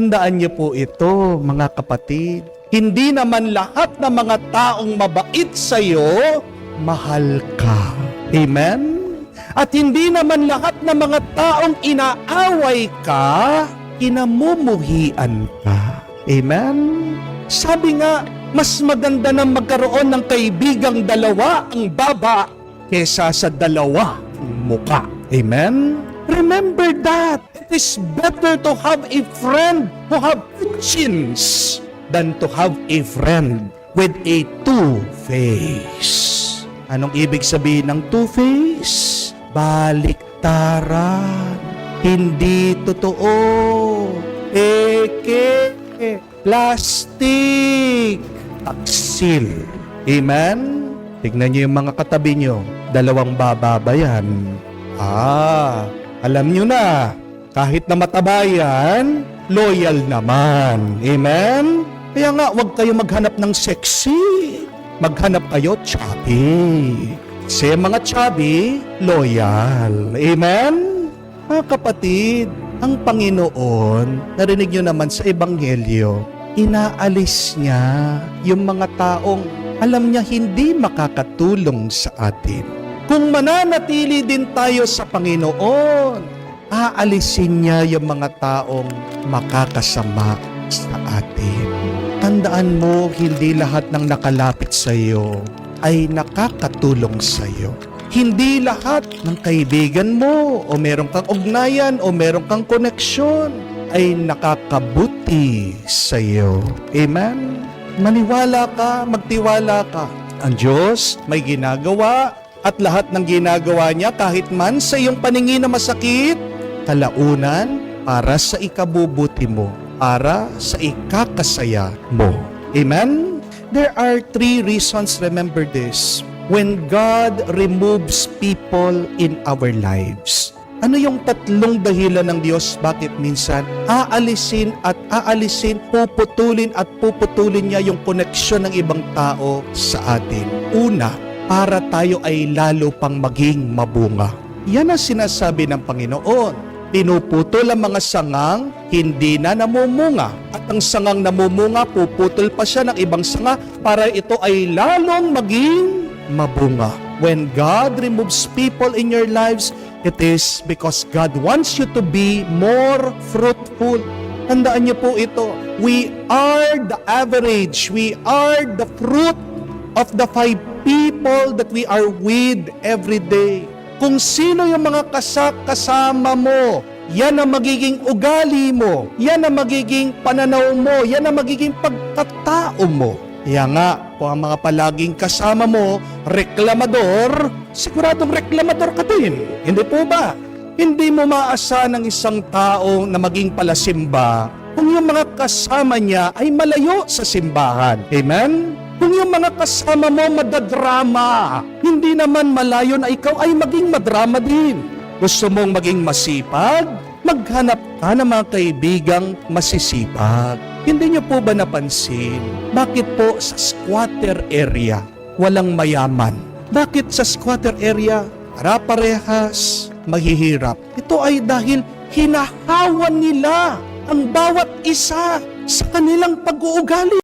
Tandaan niyo po ito, mga kapatid. Hindi naman lahat ng mga taong mabait sa iyo, mahal ka. Amen? At hindi naman lahat ng mga taong inaaway ka, kinamumuhian ka. Amen? Sabi nga, mas maganda na magkaroon ng kaibigang dalawa ang baba kesa sa dalawa muka. Amen? Remember that. It is better to have a friend who have chins than to have a friend with a two-face. Anong ibig sabihin ng two-face? Baliktaran. Hindi totoo. Eke. Plastic. Taksil. Amen? Tignan niyo yung mga katabi niyo. Dalawang bababa yan. Ah, alam niyo na. Kahit na mataba yan, loyal naman. Amen? Kaya nga, huwag kayo maghanap ng sexy. Maghanap kayo chubby. Kasi mga chubby, loyal. Amen? Mga kapatid, ang Panginoon, narinig nyo naman sa Ebanghelyo, inaalis niya yung mga taong alam niya hindi makakatulong sa atin. Kung mananatili din tayo sa Panginoon, aalisin niya yung mga taong makakasama sa atin. Tandaan mo, hindi lahat ng nakalapit sa iyo ay nakakatulong sa iyo. Hindi lahat ng kaibigan mo o meron kang ugnayan o meron kang koneksyon ay nakakabuti sa iyo. Amen? Maniwala ka, magtiwala ka. Ang Diyos may ginagawa at lahat ng ginagawa niya kahit man sa iyong paningin na masakit, kalaunan para sa ikabubuti mo, para sa ikakasaya mo. Amen? There are three reasons, remember this. When God removes people in our lives, ano yung tatlong dahilan ng Diyos bakit minsan aalisin at aalisin, puputulin at puputulin niya yung koneksyon ng ibang tao sa atin? Una, para tayo ay lalo pang maging mabunga. Yan ang sinasabi ng Panginoon. Pinuputol ang mga sangang, hindi na namumunga. At ang sangang namumunga, puputol pa siya ng ibang sanga para ito ay lalong maging mabunga. When God removes people in your lives, it is because God wants you to be more fruitful. Tandaan niyo po ito. We are the average. We are the fruit of the five people that we are with every day. Kung sino yung mga kasak kasama mo, yan ang magiging ugali mo, yan ang magiging pananaw mo, yan ang magiging pagkatao mo. Kaya nga, kung ang mga palaging kasama mo, reklamador, siguradong reklamador ka din. Hindi po ba? Hindi mo maasa ng isang tao na maging palasimba kung yung mga kasama niya ay malayo sa simbahan. Amen? Kung yung mga kasama mo madadrama, hindi naman malayo na ikaw ay maging madrama din. Gusto mong maging masipag? Maghanap ka ng mga kaibigang masisipag. Hindi niyo po ba napansin? Bakit po sa squatter area walang mayaman? Bakit sa squatter area para-parehas mahihirap? Ito ay dahil hinahawan nila ang bawat isa sa kanilang pag-uugali.